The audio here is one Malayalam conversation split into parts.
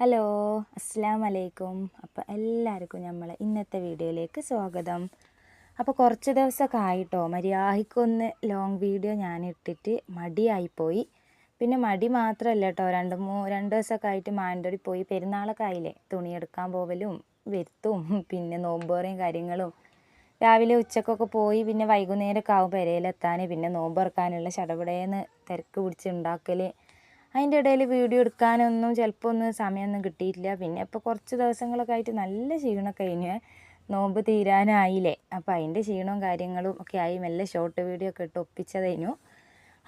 ഹലോ അസ്സാം വലൈക്കും അപ്പോൾ എല്ലാവർക്കും നമ്മൾ ഇന്നത്തെ വീഡിയോയിലേക്ക് സ്വാഗതം. അപ്പോൾ കുറച്ച് ദിവസമൊക്കെ ആയിട്ടോ മര്യാദയ്ക്കൊന്ന് ലോങ് വീഡിയോ ഞാൻ ഇട്ടിട്ട് മടിയായിപ്പോയി. പിന്നെ മടി മാത്രമല്ല കേട്ടോ രണ്ട് മൂ രണ്ട് ദിവസമൊക്കെ ആയിട്ട് മാനന്തവാടി പോയി. പെരുന്നാളൊക്കെ ആയില്ലേ തുണിയെടുക്കാൻ പോവലും വരുത്തും പിന്നെ നോമ്പോറയും കാര്യങ്ങളും. രാവിലെ ഉച്ചക്കൊക്കെ പോയി പിന്നെ വൈകുന്നേരമൊക്കെ ആവും പെരയിലെത്താൻ പിന്നെ നോമ്പ് ഇറക്കാനുള്ള ചടപടേന്ന് തിരക്ക് പിടിച്ച് ഉണ്ടാക്കൽ അതിന്റെ ഇടയിൽ വീഡിയോ എടുക്കാനൊന്നും ചിലപ്പോൾ ഒന്നും സമയമൊന്നും കിട്ടിയിട്ടില്ല. പിന്നെ ഇപ്പോൾ കുറച്ച് ദിവസങ്ങളൊക്കെ ആയിട്ട് നല്ല ക്ഷീണമൊക്കെ കഴിഞ്ഞ്. നോമ്പ് തീരാനായില്ലേ. അപ്പോൾ അതിന്റെ ക്ഷീണവും കാര്യങ്ങളും ഒക്കെ ആയി മെല്ലെ ഷോർട്ട് വീഡിയോ ഒക്കെ ഇട്ട് ഒപ്പിച്ചതേനു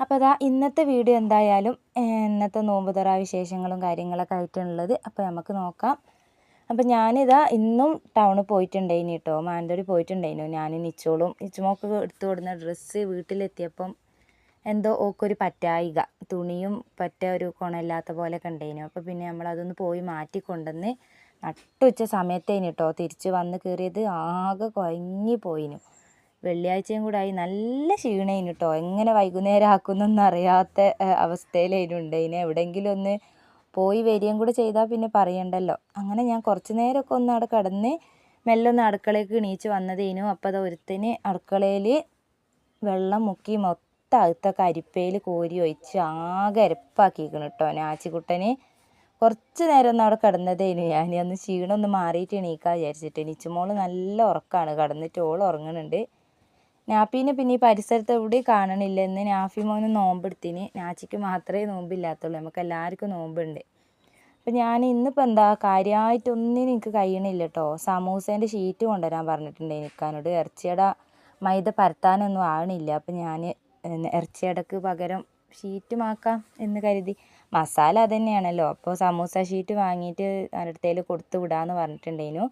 അപ്പോൾ അതാ ഇന്നത്തെ വീഡിയോ എന്തായാലും ഇന്നത്തെ നോമ്പ് തറ വിശേഷങ്ങളും കാര്യങ്ങളൊക്കെ ആയിട്ടുള്ളത്. അപ്പോൾ നമുക്ക് നോക്കാം. അപ്പം ഞാനിതാ ഇന്നും ടൗണിൽ പോയിട്ടുണ്ടായിനി കേട്ടോ. മാനന്തവാടി പോയിട്ടുണ്ടായിരുന്നു ഞാൻ നിച്ചോളും നിച്ചുമോക്ക് എടുത്തു കൊടുന്ന ഡ്രസ്സ് വീട്ടിലെത്തിയപ്പം എന്തോ ഓക്കൊരു പറ്റായിക. തുണിയും പറ്റ ഒരു കുണമില്ലാത്ത പോലെ കണ്ടേനു. അപ്പോൾ പിന്നെ നമ്മളതൊന്ന് പോയി മാറ്റി കൊണ്ടുവന്ന് നട്ടുച്ച സമയത്തേന് കേട്ടോ തിരിച്ച് വന്ന് കയറിയത് ആകെ കുഴങ്ങി പോയിനു. വെള്ളിയാഴ്ചയും കൂടെ ആയി. നല്ല ക്ഷീണേനു കേട്ടോ എങ്ങനെ വൈകുന്നേരം ആക്കുന്നൊന്നും അറിയാത്ത അവസ്ഥയിലേനു ഉണ്ടായിന് എവിടെയെങ്കിലും ഒന്ന് പോയി വരികയും കൂടെ ചെയ്താൽ പിന്നെ പറയണ്ടല്ലോ. അങ്ങനെ ഞാൻ കുറച്ച് നേരമൊക്കെ ഒന്ന് അവിടെ കിടന്ന് മെല്ലെ ഒന്ന് അടുക്കളയ്ക്ക് എണീച്ച് വന്നതേനു. അപ്പോൾ അത് ഒരുത്തിന് അടുക്കളയിൽ വെള്ളം മുക്കി മൊത്തം അകത്തൊക്കെ കരിപ്പയിൽ കോരി ഒഴിച്ച് ആകെ അരപ്പാക്കിക്കണം കേട്ടോ നാച്ചിക്കുട്ടന്. കുറച്ച് നേരം ഒന്ന് അവിടെ കിടന്നതേനു. ഞാൻ അന്ന് ക്ഷീണം ഒന്ന് മാറിയിട്ട് എണീക്കാൻ വിചാരിച്ചിട്ട്. നിച്ചുമോൾ നല്ല ഉറക്കമാണ് കിടന്നിട്ട് ഓൾ ഉറങ്ങുന്നുണ്ട് നാപ്പീനെ പിന്നെ ഈ പരിസരത്ത് എവിടെയും കാണണില്ല. നാഫി മോന് നോമ്പെടുത്തിന്. നാച്ചിക്ക് മാത്രമേ നോമ്പില്ലാത്തുള്ളൂ. നമുക്ക് എല്ലാവർക്കും നോമ്പുണ്ട്. അപ്പം ഞാൻ ഇന്നിപ്പോൾ എന്താ കാര്യമായിട്ടൊന്നിനും എനിക്ക് കഴിയണില്ല കേട്ടോ സമൂസേന്റെ ഷീറ്റ് കൊണ്ടുവരാൻ പറഞ്ഞിട്ടുണ്ട് എനിക്കാനോട് ഇറച്ചിയുടെ മൈദ പരത്താനൊന്നും ആവണില്ല. അപ്പം ഞാൻ ഇറച്ചിയടക്ക് പകരം ഷീറ്റ് മാക്കാം എന്ന് കരുതി. മസാല അത് തന്നെയാണല്ലോ അപ്പോൾ സമൂസ ഷീറ്റ് വാങ്ങിയിട്ട് അടുത്തേൽ കൊടുത്ത് വിടാമെന്ന് പറഞ്ഞിട്ടുണ്ടായിനു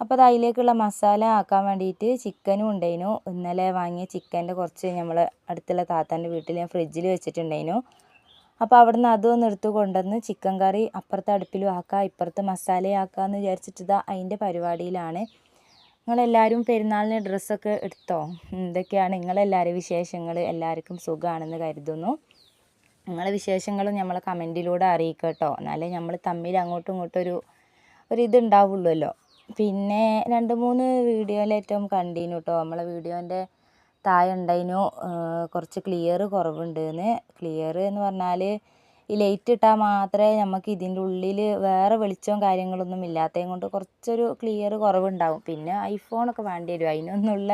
അപ്പോൾ അത് അതിലേക്കുള്ള മസാല ആക്കാൻ വേണ്ടിയിട്ട് ചിക്കനും ഉണ്ടായിനു ഇന്നലെ വാങ്ങിയ ചിക്കന്റെ കുറച്ച് നമ്മൾ അടുത്തുള്ള താത്താന്റെ വീട്ടിൽ ഞാൻ ഫ്രിഡ്ജിൽ വെച്ചിട്ടുണ്ടായിനു അപ്പോൾ അവിടുന്ന് അതൊന്ന് എടുത്ത് കൊണ്ടുവന്ന് ചിക്കൻ കറി അപ്പുറത്തെ അടുപ്പിലും ആക്കാം ഇപ്പുറത്ത് മസാലയാക്കാമെന്ന് വിചാരിച്ചിട്ട് ഇതാ അതിന്റെ പരിപാടിയിലാണ്. നിങ്ങളെല്ലാവരും പെരുന്നാളിന് ഡ്രസ്സൊക്കെ എടുത്തോ? എന്തൊക്കെയാണ് നിങ്ങളെല്ലാവരും വിശേഷങ്ങൾ? എല്ലാവർക്കും സുഖമാണെന്ന് കരുതുന്നു. നിങ്ങളെ വിശേഷങ്ങളും നമ്മളെ കമന്റിലൂടെ അറിയിക്കുക കേട്ടോ എന്നാലേ നമ്മൾ തമ്മിൽ അങ്ങോട്ടും ഇങ്ങോട്ടും ഒരു ഒരു ഇത് ഉണ്ടാവുള്ളൂല്ലോ പിന്നെ രണ്ട് മൂന്ന് വീഡിയോയിലേറ്റവും കണ്ടീനു കേട്ടോ നമ്മളെ വീഡിയോന്റെ താഴെ ഉണ്ടായിനു. കുറച്ച് ക്ലിയർ കുറവുണ്ട് എന്ന് ക്ലിയർ എന്ന് പറഞ്ഞാൽ ഈ ലൈറ്റ് ഇട്ടാൽ മാത്രമേ നമുക്ക് ഇതിന്റെ ഉള്ളിൽ വേറെ വെളിച്ചവും കാര്യങ്ങളൊന്നും ഇല്ലാത്തതും കൊണ്ട് കുറച്ചൊരു ക്ലിയർ കുറവുണ്ടാവും. പിന്നെ ഐഫോണൊക്കെ വേണ്ടി വരും. അതിനൊന്നുള്ള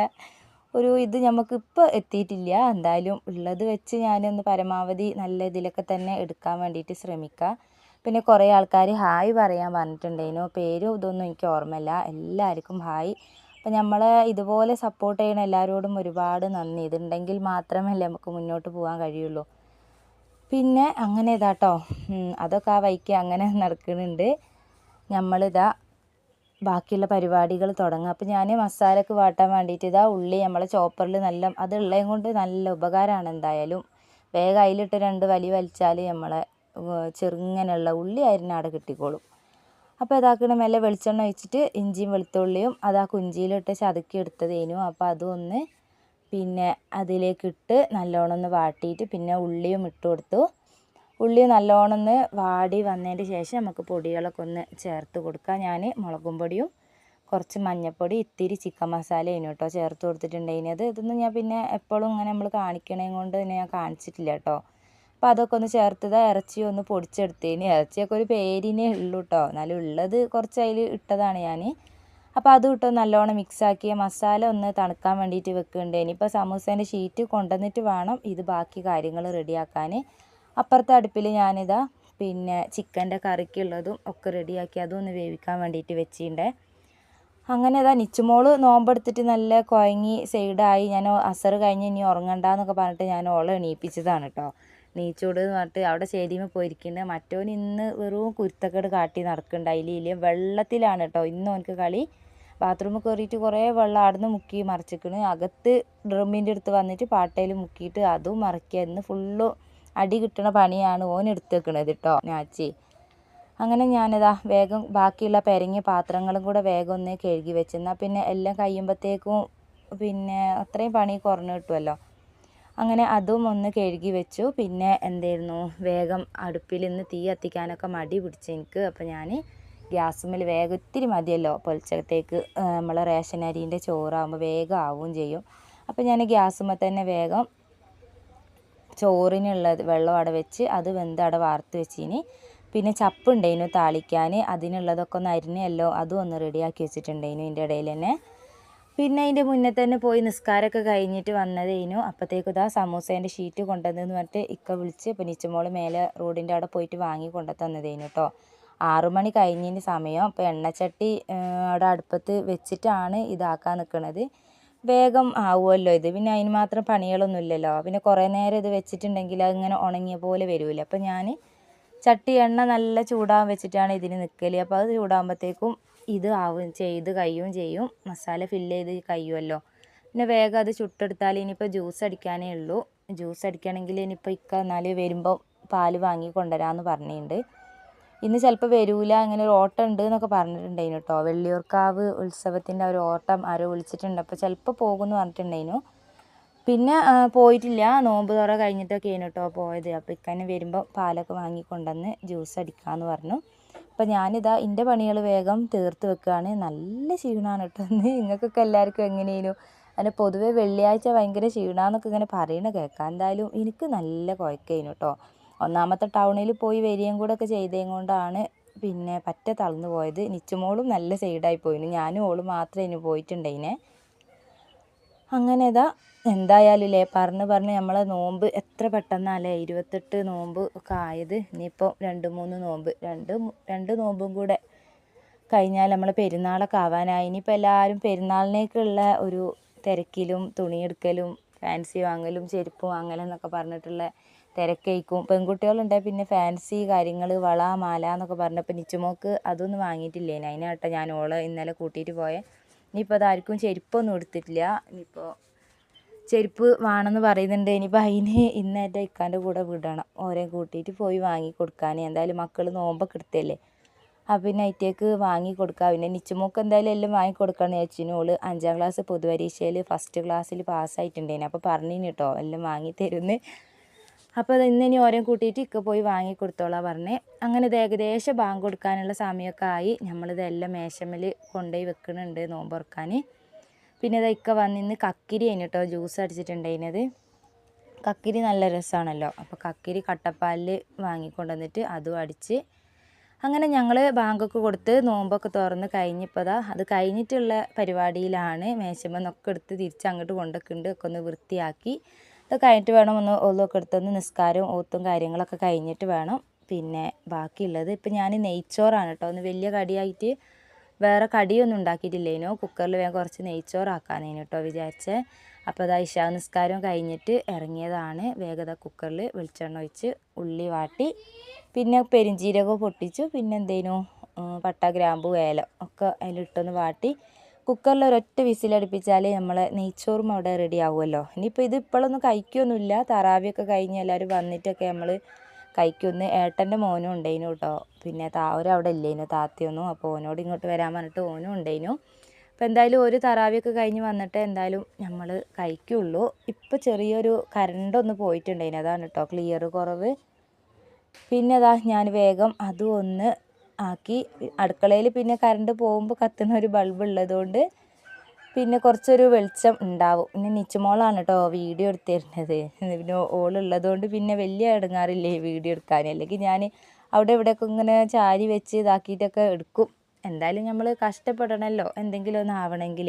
ഒരു ഇത് നമുക്ക് ഇപ്പോൾ എത്തിയിട്ടില്ല. എന്തായാലും ഉള്ളത് വെച്ച് ഞാനൊന്ന് പരമാവധി നല്ല ഇതിലൊക്കെ തന്നെ എടുക്കാൻ വേണ്ടിയിട്ട് ശ്രമിക്കാം. പിന്നെ കുറേ ആൾക്കാർ ഹായ് പറയാൻ പറഞ്ഞിട്ടുണ്ടായിരുന്നു. പേരും ഇതൊന്നും എനിക്ക് ഓർമ്മയില്ല. എല്ലാവർക്കും ഹായ്. അപ്പം നമ്മളെ ഇതുപോലെ സപ്പോർട്ട് ചെയ്യണ എല്ലാവരോടും ഒരുപാട് നന്ദി. ഇതുണ്ടെങ്കിൽ മാത്രമല്ലേ നമുക്ക് മുന്നോട്ട് പോകാൻ കഴിയുള്ളൂ. പിന്നെ അങ്ങനെ ഇതാട്ടോ അതൊക്കെ ആ വഴിക്ക് അങ്ങനെ നടക്കുന്നുണ്ട് നമ്മളിതാ ബാക്കിയുള്ള പരിപാടികൾ തുടങ്ങുക അപ്പോൾ ഞാൻ മസാലക്ക് വാട്ടാൻ വേണ്ടിയിട്ട് ഇതാ ഉള്ളി നമ്മളെ ചോപ്പറിൽ നല്ല അത് ഉള്ളതും കൊണ്ട് നല്ല ഉപകാരമാണ് എന്തായാലും. വേഗം അതിലിട്ട് രണ്ട് വലി വലിച്ചാൽ നമ്മളെ ചെറുങ്ങനെയുള്ള ഉള്ളി അരിഞ്ഞ അവിടെ കിട്ടിക്കോളും. അപ്പോൾ ഇതാക്കണ മെല്ലെ വെളിച്ചെണ്ണ ഒഴിച്ചിട്ട് ഇഞ്ചിയും വെളുത്തുള്ളിയും അതാ കുഞ്ചിയിലിട്ട് ചതുക്കി എടുത്തതേനു. അപ്പോൾ അതും ഒന്ന് പിന്നെ അതിലേക്കിട്ട് നല്ലോണം ഒന്ന് വാട്ടിയിട്ട് പിന്നെ ഉള്ളിയും ഇട്ട് കൊടുത്തു. ഉള്ളി നല്ലോണം ഒന്ന് വാടി വന്നതിന് ശേഷം നമുക്ക് പൊടികളൊക്കെ ഒന്ന് ചേർത്ത് കൊടുക്കാം. ഞാൻ മുളകും പൊടിയും കുറച്ച് മഞ്ഞൾപ്പൊടി ഇത്തിരി ചിക്കൻ മസാലയും കേട്ടോ ചേർത്ത് കൊടുത്തിട്ടുണ്ടായിരുന്നത് ഇതൊന്നും ഞാൻ പിന്നെ എപ്പോഴും ഇങ്ങനെ നമ്മൾ കാണിക്കണേ കൊണ്ട് തന്നെ ഞാൻ കാണിച്ചിട്ടില്ല കേട്ടോ. അപ്പോൾ അതൊക്കെ ഒന്ന് ചേർത്തത് ഇറച്ചി ഒന്ന് പൊടിച്ചെടുത്തതിന് ഇറച്ചിയൊക്കെ ഒരു പേരിനേ ഉള്ളൂ കേട്ടോ. എന്നാലും ഉള്ളത് കുറച്ച് അതിൽ ഇട്ടതാണ് ഞാൻ അപ്പോൾ അതും ഇട്ട് നല്ലോണം മിക്സാക്കിയ മസാല ഒന്ന് തണുക്കാൻ വേണ്ടിയിട്ട് വെക്കുന്നുണ്ട്. ഇനിയിപ്പോൾ സമൂസേന്റെ ഷീറ്റ് കൊണ്ടുവന്നിട്ട് വേണം ഇത് ബാക്കി കാര്യങ്ങൾ റെഡിയാക്കാൻ അപ്പുറത്തെ അടുപ്പിൽ ഞാനിതാ പിന്നെ ചിക്കന്റെ കറിക്കുള്ളതും ഒക്കെ റെഡിയാക്കി അതും ഒന്ന് വേവിക്കാൻ വേണ്ടിയിട്ട് വെച്ചിട്ടുണ്ടേ. അങ്ങനെ അതാ നിച്ചുമോൾ നോമ്പെടുത്തിട്ട് നല്ല കുഴങ്ങി സൈഡായി. ഞാൻ അസർ കഴിഞ്ഞ് ഇനി ഉറങ്ങണ്ടെന്നൊക്കെ പറഞ്ഞിട്ട് ഞാൻ ഓളെ എണീപ്പിച്ചതാണ് കേട്ടോ നീച്ചൂട് എന്ന് പറഞ്ഞിട്ട് അവിടെ ചേരിയുമ്പോൾ പോയിരിക്കുന്നുണ്ട്. മറ്റോൻ ഇന്ന് വെറും കുരുത്തക്കേട് കാട്ടി നടക്കുന്നുണ്ട്. അതിലില്ല വെള്ളത്തിലാണ് കേട്ടോ ഇന്ന് ഓനക്ക് കളി ബാത്റൂമിൽ കയറിയിട്ട് കുറേ വെള്ളം അവിടുന്ന് മുക്കി മറിച്ചിക്കണ്. അകത്ത് ഡ്രമ്മിന്റെ അടുത്ത് വന്നിട്ട് പാട്ടയിൽ മുക്കിയിട്ട് അതും മറിക്കുക. ഇന്ന് ഫുള്ള് അടി കിട്ടണ പണിയാണ് ഓൻ എടുത്ത് വെക്കണത് കേട്ടോ ഞാച്ചി. അങ്ങനെ ഞാനിതാ വേഗം ബാക്കിയുള്ള പെരങ്ങിയ പാത്രങ്ങളും കൂടെ വേഗം ഒന്ന് കഴുകി വെച്ചെന്നാൽ പിന്നെ എല്ലാം കഴിയുമ്പോഴത്തേക്കും പിന്നെ അത്രയും പണി കുറഞ്ഞു കിട്ടുമല്ലോ അങ്ങനെ അതും ഒന്ന് കഴുകി വെച്ചു. പിന്നെ എന്തായിരുന്നു? വേഗം അടുപ്പിൽ നിന്ന് തീ കത്തിക്കാനൊക്കെ മടി പിടിച്ചെനിക്ക് അപ്പോൾ ഞാൻ ഗ്യാസുമ്മൽ വേഗം ഒത്തിരി മതിയല്ലോ. പൊലിച്ചത്തേക്ക് നമ്മളെ റേഷൻ അരീന്റെ ചോറാകുമ്പോൾ വേഗം ആവുകയും ചെയ്യും. അപ്പോൾ ഞാൻ ഗ്യാസുമ്മൽ തന്നെ വേഗം ചോറിനുള്ളത് വെള്ളം അവിടെ വെച്ച് അത് വെന്ത് അവിടെ വാർത്ത് വെച്ചിനി. പിന്നെ ചപ്പുണ്ടായിരുന്നു താളിക്കാൻ അതിനുള്ളതൊക്കെ ഒന്ന് അരിഞ്ഞല്ലോ. അതും ഒന്ന് റെഡിയാക്കി വെച്ചിട്ടുണ്ടായിരുന്നു ഇതിന്റെ ഇടയിൽ തന്നെ. പിന്നെ അതിന്റെ മുന്നേ തന്നെ പോയി നിസ്കാരമൊക്കെ കഴിഞ്ഞിട്ട് വന്നതേനു. അപ്പോഴത്തേക്കും ഇതാ സമൂസേന്റെ ഷീറ്റ് കൊണ്ടുവന്നെന്ന് പറഞ്ഞിട്ട് ഇക്ക വിളിച്ച് പിന്നെ നിച്ചുമോൾ മേലെ റോഡിന്റെ അവിടെ പോയിട്ട് വാങ്ങി കൊണ്ടു തന്നതേനു കേട്ടോ ആറു മണി കഴിഞ്ഞതിന് സമയം അപ്പോൾ എണ്ണച്ചട്ടി അവിടെ അടുപ്പത്ത് വെച്ചിട്ടാണ് ഇതാക്കാൻ നിൽക്കുന്നത് വേഗം ആവുമല്ലോ ഇത്. പിന്നെ അതിന് മാത്രം പണികളൊന്നും ഇല്ലല്ലോ പിന്നെ കുറേ നേരം ഇത് വെച്ചിട്ടുണ്ടെങ്കിൽ അതിങ്ങനെ ഉണങ്ങിയ പോലെ വരില്ല അപ്പോൾ ഞാൻ ചട്ടി എണ്ണ നല്ല ചൂടാൻ വെച്ചിട്ടാണ് ഇതിന് നിൽക്കൽ അപ്പോൾ അത് ചൂടാകുമ്പോഴത്തേക്കും ഇത് ആവും ചെയ്ത് കഴിയും ചെയ്യും. മസാല ഫില്ല് ചെയ്ത് കഴിയുമല്ലോ. പിന്നെ വേഗം അത് ചുട്ടെടുത്താൽ ഇനിയിപ്പോൾ ജ്യൂസ് അടിക്കാനേ ഉള്ളൂ. ജ്യൂസ് അടിക്കണമെങ്കിൽ ഇനിയിപ്പോൾ ഇക്ക എന്നാൽ വരുമ്പോൾ പാൽ വാങ്ങി കൊണ്ടുവരാമെന്ന് പറഞ്ഞിട്ടുണ്ട്. ഇന്ന് ചിലപ്പോൾ വരൂല അങ്ങനെ ഒരു ഓട്ടം ഉണ്ട് എന്നൊക്കെ പറഞ്ഞിട്ടുണ്ടായിരുന്നു കേട്ടോ വെള്ളിയൂർക്കാവ് ഉത്സവത്തിന്റെ ഒരു ഓട്ടം ആരോ വിളിച്ചിട്ടുണ്ട്. അപ്പോൾ ചിലപ്പോൾ പോകുമെന്ന് പറഞ്ഞിട്ടുണ്ടായിരുന്നു. പിന്നെ പോയിട്ടില്ല. നോമ്പ് തുറ കഴിഞ്ഞിട്ടൊക്കെയാണ് കേട്ടോ പോയത്. അപ്പോൾ ഇക്കന്നെ വരുമ്പോൾ പാലൊക്കെ വാങ്ങി ജ്യൂസ് അടിക്കാമെന്ന് പറഞ്ഞു. അപ്പോൾ ഞാനിതാ എന്റെ പണികൾ വേഗം തീർത്ത് വെക്കുകയാണ് നല്ല ക്ഷീണമാണ് കേട്ടോ ഇന്ന് നിങ്ങൾക്കൊക്കെ എല്ലാവർക്കും എങ്ങനെയായിരുന്നു അതിന് പൊതുവേ വെള്ളിയാഴ്ച ഭയങ്കര ക്ഷീണമെന്നൊക്കെ ഇങ്ങനെ പറയണ കേൾക്കാം എന്തായാലും എനിക്ക് നല്ല കുഴക്കമായിരുന്നു കേട്ടോ ഒന്നാമത്തെ ടൗണിൽ പോയി വരികയും കൂടെ ഒക്കെ ചെയ്തതും കൊണ്ടാണ് പിന്നെ പറ്റ തളർന്നു പോയത്. നിച്ചുമോളും നല്ല സൈഡായി പോയിന് ഞാനും ഓളും മാത്രമേ ഇനി പോയിട്ടുണ്ടേനെ. അങ്ങനെ എന്തായാലും ഇല്ലേ? പറഞ്ഞ് പറഞ്ഞ് നമ്മളെ നോമ്പ് എത്ര പെട്ടെന്നല്ലേ? ഇരുപത്തെട്ട് നോമ്പ് ഒക്കെ ആയത്. ഇനിയിപ്പോൾ രണ്ട് മൂന്ന് നോമ്പ്. രണ്ട് രണ്ട് നോമ്പും കൂടെ കഴിഞ്ഞാൽ നമ്മളെ പെരുന്നാളൊക്കെ ആവാനായി. ഇനിയിപ്പോൾ എല്ലാവരും പെരുന്നാളിനേക്കുള്ള ഒരു തിരക്കിലും തുണിയെടുക്കലും ഫാൻസി വാങ്ങലും ചെരുപ്പ് വാങ്ങലും എന്നൊക്കെ പറഞ്ഞിട്ടുള്ള തിരക്കേക്കും. പെൺകുട്ടികളുണ്ടെങ്കിൽ പിന്നെ ഫാൻസി കാര്യങ്ങൾ വള മാല എന്നൊക്കെ പറഞ്ഞപ്പോൾ നിച്ചുമോക്ക് അതൊന്നും വാങ്ങിയിട്ടില്ലേന്. അതിനാട്ടെ ഞാൻ ഓളെ ഇന്നലെ കൂട്ടിയിട്ട് പോയെ. ഇനിയിപ്പോൾ അതാർക്കും ചെരുപ്പൊന്നും എടുത്തിട്ടില്ല. ഇനിയിപ്പോൾ ചെരുപ്പ് വേണമെന്ന് പറയുന്നുണ്ട്. ഇനിയിപ്പോൾ അതിന് ഇന്ന് എന്റെ ഇക്കാന്റെ കൂടെ വിടണം. ഓരോ കൂട്ടിയിട്ട് പോയി വാങ്ങി കൊടുക്കാൻ എന്തായാലും മക്കൾ നോമ്പൊക്കെ എടുത്തല്ലേ. അപ്പം പിന്നെ അതിറ്റേക്ക് വാങ്ങി പിന്നെ നിച്ചുമോക്ക് എന്തായാലും എല്ലാം വാങ്ങി വെച്ചിന് ഓൾ അഞ്ചാം ക്ലാസ് പൊതുപരീക്ഷയിൽ ഫസ്റ്റ് ക്ലാസ്സിൽ പാസ്സായിട്ടുണ്ടേനെ അപ്പോൾ പറഞ്ഞിന് കേട്ടോ എല്ലാം വാങ്ങി തരുമെന്ന് അപ്പോൾ അത് ഇന്ന് ഇനി ഓരോ കൂട്ടിയിട്ട് ഇക്ക പോയി വാങ്ങി കൊടുത്തോളാം പറഞ്ഞേ. അങ്ങനെ ഇത് ഏകദേശം ബാങ്ക് കൊടുക്കാനുള്ള സമയമൊക്കെ ആയി. നമ്മളിതെല്ലാം മേശമ്മൽ കൊണ്ടുപോയി വെക്കുന്നുണ്ട് നോമ്പ് തുറക്കാൻ. പിന്നെ ഇത് ഇക്ക വന്നിന്ന് കക്കിരി അതിന് കേട്ടോ ജ്യൂസ് അടിച്ചിട്ടുണ്ടായിരുന്നത്. കക്കിരി നല്ല രസമാണല്ലോ. അപ്പോൾ കക്കിരി കട്ടപ്പാലിൽ വാങ്ങിക്കൊണ്ടുവന്നിട്ട് അതും അടിച്ച് അങ്ങനെ ഞങ്ങൾ ബാങ്കൊക്കെ കൊടുത്ത് നോമ്പൊക്കെ തുറന്ന് കഴിഞ്ഞപ്പോൾ ദാ അത് കഴിഞ്ഞിട്ടുള്ള പരിപാടിയിലാണ് മേശമ്മെന്നൊക്കെ എടുത്ത് തിരിച്ച് അങ്ങോട്ട് കൊണ്ടൊക്കെ ഉണ്ട് ഒക്കെ ഒന്ന് വൃത്തിയാക്കി. ഇത് കഴിഞ്ഞിട്ട് വേണം ഒന്ന് ഒന്നൊക്കെ എടുത്തൊന്ന് നിസ്കാരവും ഓത്തും കാര്യങ്ങളൊക്കെ കഴിഞ്ഞിട്ട് വേണം. പിന്നെ ബാക്കിയുള്ളത് ഇപ്പം ഞാൻ നെയ്ച്ചോറാണ് കേട്ടോ. ഒന്ന് വലിയ കടിയായിട്ട് വേറെ കടിയൊന്നും ഉണ്ടാക്കിയിട്ടില്ലേനോ? കുക്കറിൽ വേഗം കുറച്ച് നെയ്ച്ചോറാക്കാനേനു കേട്ടോ വിചാരിച്ചേ. അപ്പോൾ അതാ ഇഷാ നിസ്കാരം കഴിഞ്ഞിട്ട് ഇറങ്ങിയതാണ്. വേഗത കുക്കറിൽ വെളിച്ചെണ്ണ ഒഴിച്ച് ഉള്ളി വാട്ടി. പിന്നെ പെരിഞ്ചീരകം പൊട്ടിച്ചു. പിന്നെ എന്തേനു? പട്ട ഗ്രാമ്പു വേല ഒക്കെ അതിലിട്ടൊന്ന് വാട്ടി. കുക്കറിൽ ഒരൊറ്റ വിസിലടുപ്പിച്ചാൽ നമ്മൾ നെയ്ച്ചോറും അവിടെ റെഡി ആവുമല്ലോ ഇനിയിപ്പോൾ ഇത് ഇപ്പോഴൊന്നും കഴിക്കൊന്നുമില്ല. തറാവിയൊക്കെ കഴിഞ്ഞ് എല്ലാവരും വന്നിട്ടൊക്കെ നമ്മൾ കഴിക്കുമെന്ന് ഏട്ടന്റെ മോനും ഉണ്ടായിനു കേട്ടോ പിന്നെ താവരും അവിടെ ഇല്ലേനു താത്തയൊന്നും. അപ്പോൾ ഓനോട് ഇങ്ങോട്ട് വരാൻ പറഞ്ഞിട്ട് ഓനും ഉണ്ടായിനു അപ്പോൾ എന്തായാലും ഒരു തറാവിയൊക്കെ കഴിഞ്ഞ് വന്നിട്ട് എന്തായാലും നമ്മൾ കഴിക്കുള്ളൂ. ഇപ്പോൾ ചെറിയൊരു കരണ്ടൊന്ന് പോയിട്ടുണ്ടായിന് അതാണ് കേട്ടോ ക്ലിയർ കുറവ്. പിന്നെ അതാ ഞാൻ വേഗം അതും ഒന്ന് ആക്കി. അടുക്കളയിൽ പിന്നെ കറണ്ട് പോകുമ്പോൾ കത്തുന്ന ഒരു ബൾബ് ഉള്ളതുകൊണ്ട് പിന്നെ കുറച്ചൊരു വെളിച്ചം ഉണ്ടാവും. പിന്നെ നിച്ചുമോളാണ് കേട്ടോ വീഡിയോ എടുത്തിരുന്നത്. പിന്നെ ഓളുള്ളതുകൊണ്ട് പിന്നെ വലിയ ഇടങ്ങാറില്ലേ വീഡിയോ എടുക്കാൻ അല്ലെങ്കിൽ ഞാൻ അവിടെ ഇവിടെയൊക്കെ ഇങ്ങനെ ചാരി വെച്ച് ഇതാക്കിയിട്ടൊക്കെ എടുക്കും. എന്തായാലും നമ്മൾ കഷ്ടപ്പെടണമല്ലോ എന്തെങ്കിലും ഒന്ന് ആവണമെങ്കിൽ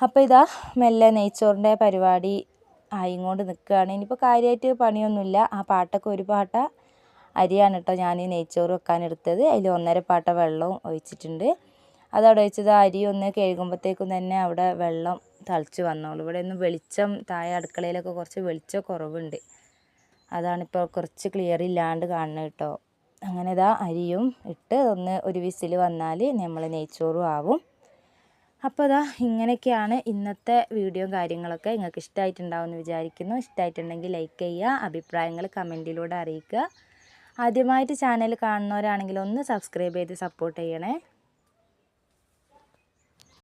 അപ്പോൾ ഇതാ മെല്ലെ നെയ്ച്ചോറിന്റെ പരിപാടി ആയിങ്ങോണ്ട് നിൽക്കുകയാണ്. ഇനിയിപ്പോൾ കാര്യമായിട്ട് പണിയൊന്നുമില്ല. ആ പാട്ടൊക്കെ ഒരു പാട്ട. അരിയാണ് കേട്ടോ ഞാൻ നെയ്ച്ചോറ് വെക്കാൻ എടുത്തത് അതിൽ ഒന്നര പാട്ട വെള്ളവും ഒഴിച്ചിട്ടുണ്ട്. അതവിടെ ഒഴിച്ചത് അരി ഒന്ന് കഴുകുമ്പോഴത്തേക്കും തന്നെ അവിടെ വെള്ളം തളിച്ച് വന്നോളൂ. ഇവിടെ ഒന്നും വെളിച്ചം താഴെ അടുക്കളയിലൊക്കെ കുറച്ച് വെളിച്ചം കുറവുണ്ട്. അതാണിപ്പോൾ കുറച്ച് ക്ലിയർ ഇല്ലാണ്ട് കാണുന്നത് കേട്ടോ അങ്ങനെ ഇതാ അരിയും ഇട്ട് ഒന്ന് ഒരു വിസിൽ വന്നാൽ നമ്മൾ നെയ്ച്ചോറും ആവും. അപ്പോൾ അതാ ഇങ്ങനെയൊക്കെയാണ് ഇന്നത്തെ വീഡിയോയും കാര്യങ്ങളൊക്കെ. നിങ്ങൾക്ക് ഇഷ്ടമായിട്ടുണ്ടാവുമെന്ന് വിചാരിക്കുന്നു. ഇഷ്ടമായിട്ടുണ്ടെങ്കിൽ ലൈക്ക് ചെയ്യുക അഭിപ്രായങ്ങൾ കമന്റിലൂടെ അറിയിക്കുക. ആദ്യമായിട്ട് ചാനൽ കാണുന്നവരാണെങ്കിൽ ഒന്ന് സബ്സ്ക്രൈബ് ചെയ്ത് സപ്പോർട്ട് ചെയ്യണേ.